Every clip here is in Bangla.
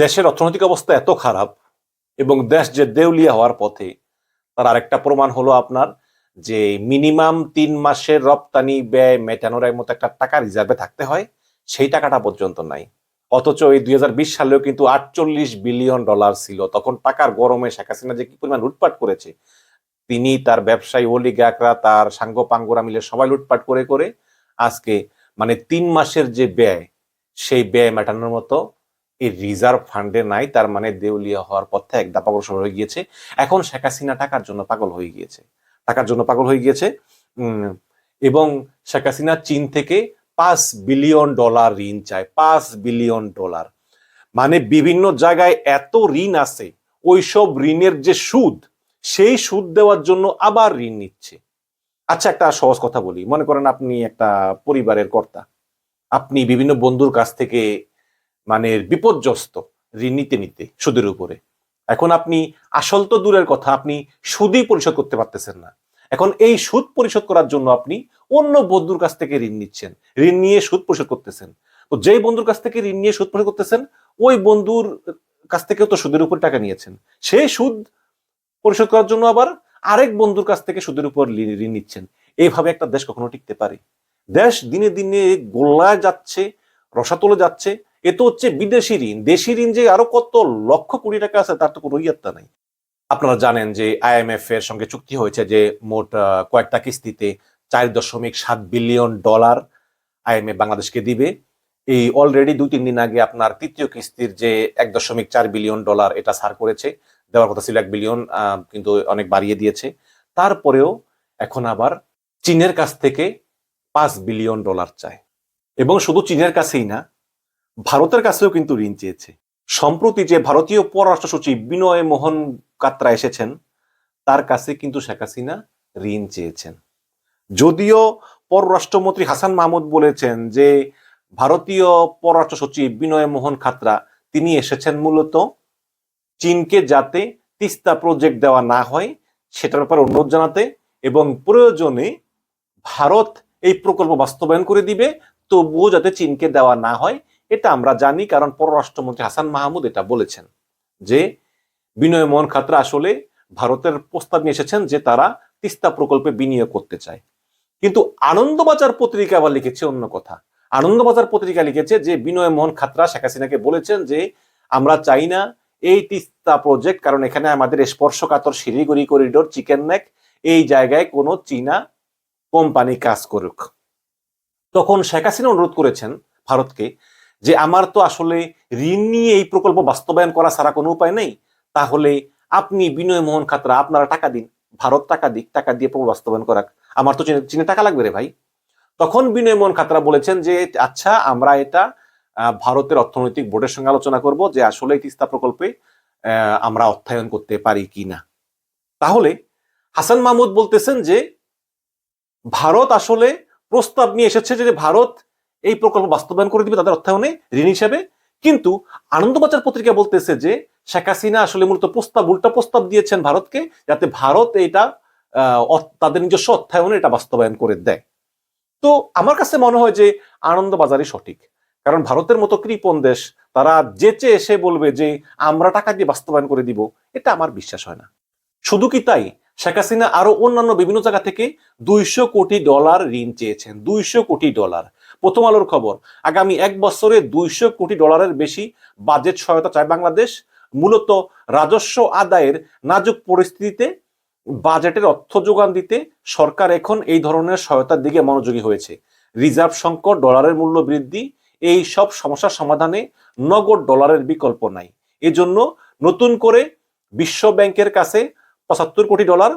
দেশের অর্থনৈতিক অবস্থা এত খারাপ এবং দেশ যে দেউলিয়া হওয়ার পথে, তার আরেকটা প্রমাণ হলো আপনার যে মিনিমাম তিন মাসের রপ্তানি ব্যয় মেটানোর মতো একটা টাকা রিজার্ভে থাকতে হয়, সেই টাকাটা পর্যন্ত নাই। অথচ এই দুই হাজার বিশ সালেও কিন্তু আটচল্লিশ বিলিয়ন ডলার ছিল। তখন টাকার গরমে শেখ হাসিনা যে কি পরিমাণ লুটপাট করেছে, তিনি তার ব্যবসায়ী অলিগাকরা, তার সাঙ্গ পাঙ্গরা মিলে সবাই লুটপাট করে করে আজকে মানে তিন মাসের যে ব্যয়, সেই ব্যয় মেটানোর মতো এই রিজার্ভ ফান্ডে নাই, তার মানে দেউলিয়া হওয়ার পথে এক দাপ অগ্রসর হয়ে গিয়েছে। এখন শেখ হাসিনা টাকার জন্য পাগল হয়ে গিয়েছে। টাকার জন্য পাগল হয়ে গিয়েছে এবং শেখ হাসিনা চীন থেকে পাঁচ বিলিয়ন ডলার ঋণ চায়, পাঁচ বিলিয়ন ডলার। মানে বিভিন্ন জায়গায় এত ঋণ আছে, ওইসব ঋণের যে সুদ, সেই সুদ দেওয়ার জন্য আবার ঋণ নিচ্ছে। আচ্ছা একটা সহজ কথা বলি। মনে করেন আপনি একটা পরিবারের কর্তা। আপনি বিভিন্ন বন্ধুর কাছ থেকে মানে বিপর্যস্ত ঋণ নিতে নিতে সুদের উপরে। এখন আপনি আসল তো দূরের কথা, আপনি সুদই পরিশোধ করতে পারতেছেন না। এখন এই সুদ পরিশোধ করার জন্য আপনি অন্য বন্ধুর কাছ থেকে ঋণ নিচ্ছেন, ঋণ নিয়ে সুদ পরিশোধ করতেছেন। তো যেই বন্ধুর কাছ থেকে ঋণ নিয়ে সুদ পরিশোধ করতেছেন, ওই বন্ধুর কাছ থেকেও তো সুদের উপর টাকা নিয়েছেন। সেই সুদ পরিশোধ করার জন্য আবার আরেক বন্ধুর কাছ থেকে সুদের উপর ঋণ নিচ্ছেন। এইভাবে একটা দেশ কখনো টিকতে পারে। দেশ দিনে দিনে গোল্লায় যাচ্ছে, রসাতলে যাচ্ছে এ তো হচ্ছে বিদেশি ঋণ। দেশি ঋণ যে আরও কত লক্ষ কোটি টাকা আছে, তার তো কোনো ইয়াত্তা নাই। আপনারা জানেন যে আইএমএফ এর সঙ্গে চুক্তি হয়েছে যে মোট কয়েকটা কিস্তিতে চার দশমিক সাত বিলিয়ন ডলার আইএমএফ বাংলাদেশকে দিবে। এই অলরেডি দুই তিন দিন আগে আপনার তৃতীয় কিস্তির যে এক দশমিক চার বিলিয়ন ডলার এটা সার করেছে, দেওয়ার কথা ছিল এক বিলিয়ন কিন্তু অনেক বাড়িয়ে দিয়েছে। তারপরেও এখন আবার চীনের কাছ থেকে পাঁচ বিলিয়ন ডলার চায়। এবং শুধু চীনের কাছেই না ভারতের কাছেও কিন্তু ঋণ চেয়েছে। সম্প্রতি যে ভারতীয় পররাষ্ট্র সচিব বিনয় মোহন কাত্রা এসেছেন, তার কাছে কিন্তু শেখ হাসিনা ঋণ চেয়েছেন। যদিও পররাষ্ট্রমন্ত্রী হাসান মাহমুদ বলেছেন যে, ভারতীয় পররাষ্ট্র সচিব বিনয় মোহন খাত্রা তিনি এসেছেন মূলত চীনকে যাতে তিস্তা প্রজেক্ট দেওয়া না হয়, সেটার ব্যাপারে অনুরোধ জানাতে এবং প্রয়োজনে ভারত এই প্রকল্প বাস্তবায়ন করে দিবে, তবুও যাতে চীনকে দেওয়া না হয় এটা আমরা জানি কারণ পররাষ্ট্রমন্ত্রী হাসান মাহমুদ এটা বলেছেন যে বিনয় মোহন খাত্রা আসলে ভারতের প্রস্তাব নিয়ে এসেছেন যে তারা তিস্তা প্রকল্পে বিনিয়োগ করতে চায়। কিন্তু আনন্দবাজার পত্রিকা আবার লিখেছে অন্য কথা। আনন্দবাজার পত্রিকা লিখেছে যে বিনয় মোহন খাত্রা শেখ হাসিনাকে বলেছেন যে আমরা চাই না এই তিস্তা প্রজেক্ট কারণ এখানে আমাদের স্পর্শকাতর শিলিগুড়ি করিডোর চিকেন নেক এই জায়গায় কোনো চীনা কোম্পানি কাজ করুক। তখন শেখ হাসিনা অনুরোধ করেছেন ভারতকে যে আমার তো আসলে ঋণ নিয়ে এই প্রকল্প বাস্তবায়ন করা ছাড়া কোনো উপায় নেই, তাহলে আপনি বিনয় মোহন খাতরা, আপনারা টাকা দিন, ভারত টাকা দিক, টাকা দিয়ে প্রকল্প বাস্তবায়ন করাক। আমার তো চীনে- টাকা লাগবে রে ভাই। তখন বিনয় মোহন খাতরা বলেছেন যে আচ্ছা আমরা এটা ভারতের অর্থনৈতিক বোর্ডের সঙ্গে আলোচনা করব যে আসলে তিস্তা প্রকল্পে আমরা অর্থায়ন করতে পারি কি না। তাহলে হাসান মাহমুদ বলতেছেন যে, ভারত আসলে প্রস্তাব নিয়ে এসেছে যে ভারত এই প্রকল্প বাস্তবায়ন করে দিবে, তাদের অর্থায়নে ঋণ হিসেবে। কিন্তু আনন্দবাজার পত্রিকা বলতেছে যে, শেখ হাসিনা আসলে মূলত প্রস্তাব, উল্টা প্রস্তাব দিয়েছেন ভারতকে, যাতে ভারত এটা তাদের নিজস্ব অর্থায়নে এটা বাস্তবায়ন করে দেয়। তো আমার কাছে মনে হয় যে আনন্দবাজারই সঠিক। কারণ ভারতের মতো কৃপণ দেশ, তারা যেচে এসে বলবে যে, আমরা টাকা দিয়ে বাস্তবায়ন করে দিব, এটা আমার বিশ্বাস হয় না। শুধু কি তাই? শেখ হাসিনা আরও অন্যান্য বিভিন্ন জায়গা থেকে দুইশো কোটি ডলার ঋণ চেয়েছেন, দুইশো কোটি ডলার। প্রথম আলোর খবর। আগামী এক বছরে দুইশো কোটি ডলারের বেশি বাজেট সহায়তা চায় বাংলাদেশ। মূলত রাজস্ব আদায়ের নাজুক পরিস্থিতিতে বাজেটের অর্থ যোগান দিতে সরকার এখন এই ধরনের সহায়তার দিকে মনোযোগী হয়েছে। রিজার্ভ সংকট, ডলারের মূল্য বৃদ্ধি, এই সব সমস্যার সমাধানে নগদ ডলারের বিকল্প নাই। এজন্য নতুন করে বিশ্ব ব্যাংকের কাছে পঁচাত্তর কোটি ডলার,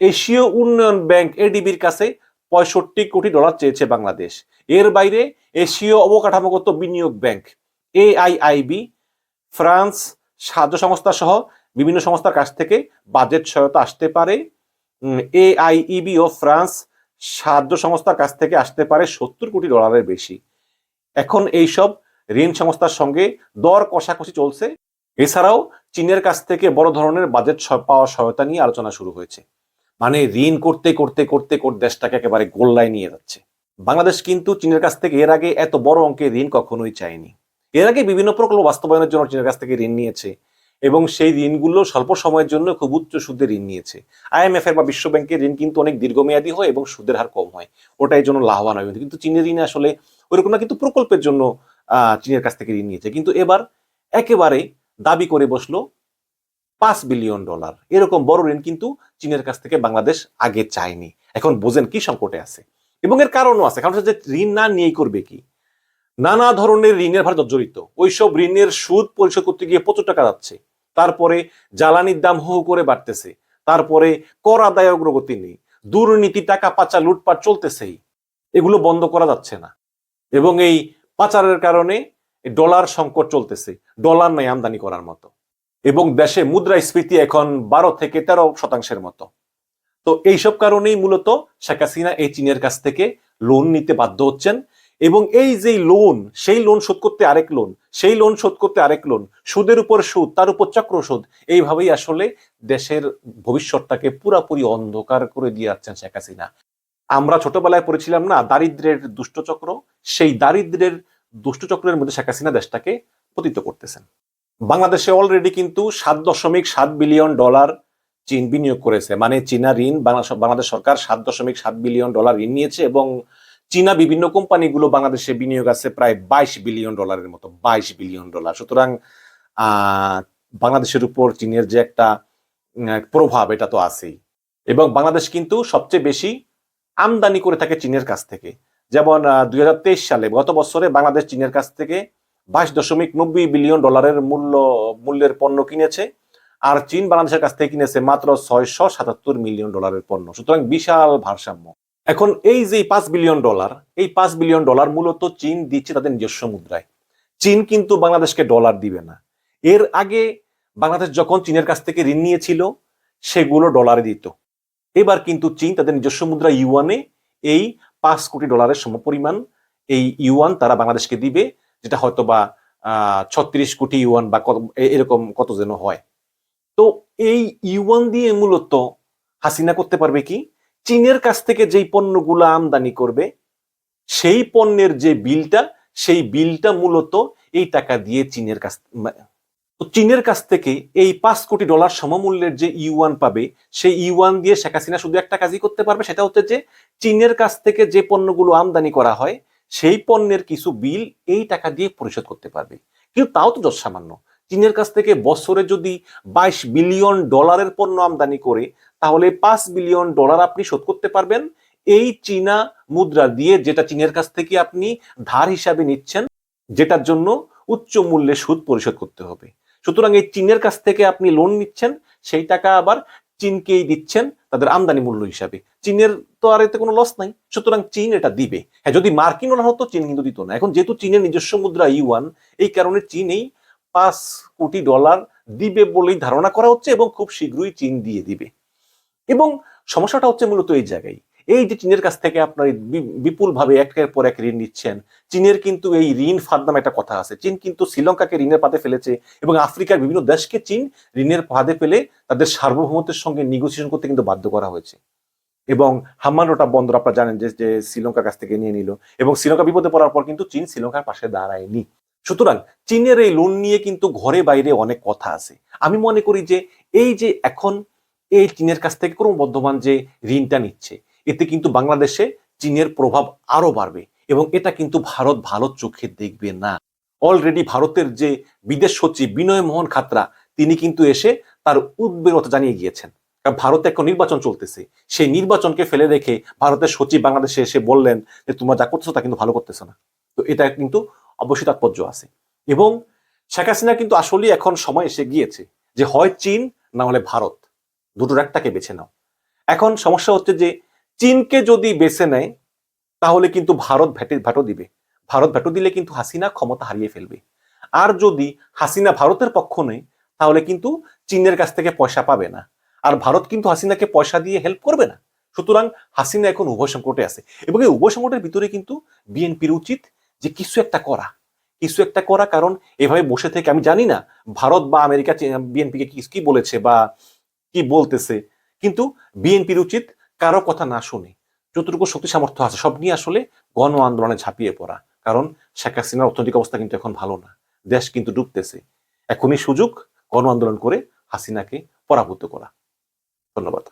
এশীয় উন্নয়ন ব্যাংক এডিবির কাছে পঁয়ষট্টি কোটি ডলার চেয়েছে বাংলাদেশ। এর বাইরে এশীয় অবকাঠামোগত বিনিয়োগ ব্যাংক, এআইআইবি, ফ্রান্স সাহায্য সংস্থা সহ বিভিন্ন সংস্থার কাছ থেকে বাজেট সহায়তা আসতে পারে। এআইইবি ও ফ্রান্স সাহায্য সংস্থার কাছ থেকে আসতে পারে সত্তর কোটি ডলারের বেশি। এখন এইসব ঋণ সংস্থার সঙ্গে দর কষাকষি চলছে। এছাড়াও চীনের কাছ থেকে বড় ধরনের বাজেট পাওয়ার সহায়তা নিয়ে আলোচনা শুরু হয়েছে। মানে ঋণ করতে করতে করতে করতে দেশটাকে একেবারে গোল্লায় নিয়ে যাচ্ছে। বাংলাদেশ কিন্তু চীনের কাছ থেকে এর আগে এত বড় অঙ্কের ঋণ কখনোই চায়নি। এর আগে বিভিন্ন প্রকল্প বাস্তবায়নের জন্য চীনের কাছ থেকে ঋণ নিয়েছে এবং সেই ঋণগুলো স্বল্প সময়ের জন্য খুব উচ্চ সুদে ঋণ নিয়েছে। আইএমএফ এর বা বিশ্ব ব্যাংকের ঋণ কিন্তু অনেক দীর্ঘমেয়াদী হয় এবং সুদের হার কম হয়। ওটাই জন্য লাভবান হয় কিন্তু চীনের ঋণে আসলে ওইরকম না, কিন্তু প্রকল্পের জন্য চীনের কাছ থেকে ঋণ নিয়েছে। কিন্তু এবার একেবারে দাবি করে বসল পাঁচ বিলিয়ন ডলার। এরকম বড় ঋণ কিন্তু চীনের কাছ থেকে বাংলাদেশ আগে চায়নি। এখন বোঝেন কি সংকটে আছে। এবং এর কারণও আছে। কারণ হচ্ছে ঋণ না নিয়েই করবে কি? নানা ধরনের ঋণের ভার জর্জরিত। ওইসব ঋণের সুদ পরিশোধ করতে গিয়ে প্রচুর টাকা যাচ্ছে। তারপরে জ্বালানির দাম হু করে বাড়তেছে। তারপরে কর আদায় অগ্রগতি নেই। দুর্নীতি, টাকা পাচার, লুটপাট চলতেছেই। এগুলো বন্ধ করা যাচ্ছে না। এবং এই পাচারের কারণে ডলার সংকট চলতেছে। ডলার নাই আমদানি করার মতো। এবং দেশে মুদ্রাস্ফীতি এখন বারো থেকে তেরো শতাংশের মতো। তো এইসব কারণেই মূলত শেখ হাসিনা এই চীনের কাছ থেকে লোন নিতে বাধ্য হচ্ছেন এবং এই যে লোন সেই লোন শোধ করতে আরেক লোন সেই লোন শোধ করতে আরেক লোন সুদের উপর সুদ, তার উপর চক্র সুদ, এইভাবেই আসলে দেশের ভবিষ্যৎটাকে পুরাপুরি অন্ধকার করে দিয়ে যাচ্ছেন শেখ হাসিনা। আমরা ছোটবেলায় পড়েছিলাম না, দারিদ্রের দুষ্টচক্র সেই দারিদ্রের দুষ্টচক্রের মধ্যে শেখ হাসিনা দেশটাকে পতিত করতেছেন। বাংলাদেশে অলরেডি কিন্তু সাত দশমিক সাত বিলিয়ন ডলার চীন বিনিয়োগ করেছে। মানে চীনা ঋণ, বাংলাদেশ সরকার সাত দশমিক সাত বিলিয়ন ডলার ঋণ নিয়েছে এবং চীনা বিভিন্ন কোম্পানিগুলো বাংলাদেশে বিনিয়োগ আছে প্রায় বাইশ বিলিয়ন ডলারের মতো, বাইশ বিলিয়ন ডলার সুতরাং বাংলাদেশের উপর চীনের যে একটা প্রভাব এটা তো আছেই। এবং বাংলাদেশ কিন্তু সবচেয়ে বেশি আমদানি করে থাকে চীনের কাছ থেকে। যেমন দুই হাজার তেইশ সালে গত বছরে বাংলাদেশ চীনের কাছ থেকে বাইশ দশমিক নব্বই বিলিয়ন ডলারের মূল্য, মূল্যের পণ্য কিনেছে আর চীন বাংলাদেশের কাছ থেকে কিনেছে মাত্র ছয়শো সাতাত্তর মিলিয়ন ডলারের পণ্য। সুতরাং বিশাল ভারসাম্য। এখন এই যে পাঁচ বিলিয়ন ডলার, এই পাঁচ বিলিয়ন ডলার মূলত চীন দিচ্ছে তাদের নিজস্ব মুদ্রায়। চীন কিন্তু বাংলাদেশকে ডলার দিবে না। এর আগে বাংলাদেশ যখন চীনের কাছ থেকে ঋণ নিয়েছিল, সেগুলো ডলারে দিত। এবার কিন্তু চীন তাদের নিজস্ব মুদ্রা ইউয়ানে এই পাঁচ কোটি ডলারের সমপরিমাণ এই ইউয়ান তারা বাংলাদেশকে দিবে। যেটা হয়তো বা ছত্রিশ কোটি ইউয়ান বা কত এরকম কত যেন হয়। তো এই ইউয়ান দিয়ে মূলত হাসিনা করতে পারবে কি? চীনের কাছ থেকে যেই পণ্যগুলো আমদানি করবে, সেই পণ্যের যে বিলটা, সেই বিলটা মূলত এই টাকা দিয়ে চীনের কাছ তো চীনের কাছ থেকে এই পাঁচ কোটি ডলার সমমূল্যের যে ইউয়ান পাবে, সেই ইউয়ান দিয়ে শেখ হাসিনা শুধু একটা কাজই করতে পারবে, সেটা হচ্ছে যে চীনের কাছ থেকে যে পণ্যগুলো আমদানি করা হয় সেই পণ্যের কিছু বিল এই টাকা দিয়ে পরিশোধ করতে পারবে। কিন্তু তাও তো যত সামান্য চীনের কাছ থেকে বছরে যদি বাইশ বিলিয়ন ডলারের পণ্য আমদানি করে, তাহলে পাঁচ বিলিয়ন ডলার আপনি শোধ করতে পারবেন। এই চীনা মুদ্রা দিয়ে যেটা চীনের কাছ থেকে আপনি ধার হিসাবে নিচ্ছেন, যেটার জন্য উচ্চ মূল্যে সুদ পরিশোধ করতে হবে। সুতরাং এই চীনের কাছ থেকে আপনি লোন নিচ্ছেন, সেই টাকা আবার চীনকেই দিচ্ছেন। তাদের আমদানি মূল্য হিসাবে। চীনের তো আর এতে কোনো লস নাই। সুতরাং চীন এটা দিবে। হ্যাঁ যদি মার্কিন ডলার হতো, চীন কিন্তু দিত না। এখন যেহেতু চীনের নিজস্ব মুদ্রা ইউয়ান, এই কারণে চীন এই পাঁচ কোটি ডলার দিবে বলেই ধারণা করা হচ্ছে এবং খুব শীঘ্রই চীন দিয়ে দিবে। এবং সমস্যাটা হচ্ছে মূলত এই জায়গায়। এই যে চীনের কাছ থেকে আপনার বিপুল ভাবে একের পর এক ঋণ নিচ্ছেন, চীনের কিন্তু এই ঋণ ফাঁদ নামে একটা কথা আছে। চীন কিন্তু শ্রীলঙ্কাকে ঋণের পাতে ফেলেছে এবং আফ্রিকার বিভিন্ন দেশকে চীন ঋণের ফাঁদে ফেলে তাদের সার্বভৌমত্বের সঙ্গে নিগোসিয়েশন করতে কিন্তু বাধ্য করা হয়েছে। এবং হাম্মানোটা বন্দর আপনারা জানেন যে যে শ্রীলঙ্কার কাছ থেকে নিয়ে নিল। এবং শ্রীলঙ্কা বিপদে পড়ার পর কিন্তু চীন শ্রীলঙ্কার পাশে দাঁড়ায়নি। সুতরাং চীনের এই লোন নিয়ে কিন্তু ঘরে বাইরে অনেক কথা আছে। আমি মনে করি যে, এই যে এখন এই চীনের কাছ থেকে ক্রমবর্ধমান যে ঋণটা নিচ্ছে এতে কিন্তু বাংলাদেশে চীনের প্রভাব আরও বাড়বে এবং এটা কিন্তু ভারত ভালো চোখে দেখবে না। অলরেডি ভারতের যে বিদেশ সচিব বিনয় মোহন খাতরা, তিনি কিন্তু এসে তার উদ্বেগতা জানিয়ে গিয়েছেন। কারণ ভারতে এখন নির্বাচন চলতেছে। সেই নির্বাচনকে ফেলে রেখে ভারতের সচিব বাংলাদেশে এসে বললেন যে, তোমরা যা করতেছো তা কিন্তু ভালো করতেছো না। তো এটা কিন্তু অবশ্যই তাৎপর্য আছে। এবং শেখ হাসিনা কিন্তু আসলেই এখন সময় এসে গিয়েছে যে, হয় চীন, না হলে ভারত। দুটোর একটাকে বেছে নাও। এখন সমস্যা হচ্ছে যে চীনকে যদি বেছে নেয়, তাহলে কিন্তু ভারত ভ্যাটে ভ্যাটো দিবে। ভারত ভ্যাটো দিলে কিন্তু হাসিনা ক্ষমতা হারিয়ে ফেলবে। আর যদি হাসিনা ভারতের পক্ষ নেয়, তাহলে কিন্তু চীনের কাছ থেকে পয়সা পাবে না। আর ভারত কিন্তু হাসিনাকে পয়সা দিয়ে হেল্প করবে না। সুতরাং হাসিনা এখন উভয় সংকটে আছে। এবং এই উভয় সংকটের ভিতরে কিন্তু বিএনপির উচিত যে কিছু একটা করা। কিছু একটা করা, কারণ এভাবে বসে থেকে আমি জানি না ভারত বা আমেরিকা বিএনপিকে কি কি বলেছে বা কি বলতেছে। কিন্তু বিএনপির উচিত কারও কথা না শুনে, যতটুকু শক্তি সামর্থ্য আছে, সব নিয়ে আসলে গণ আন্দোলনে ঝাঁপিয়ে পড়া। কারণ শেখ হাসিনার অর্থনৈতিক অবস্থা কিন্তু এখন ভালো না। দেশ কিন্তু ডুবতেছে। এখনই সুযোগ গণ আন্দোলন করে হাসিনাকে পরাভূত করা। ধন্যবাদ।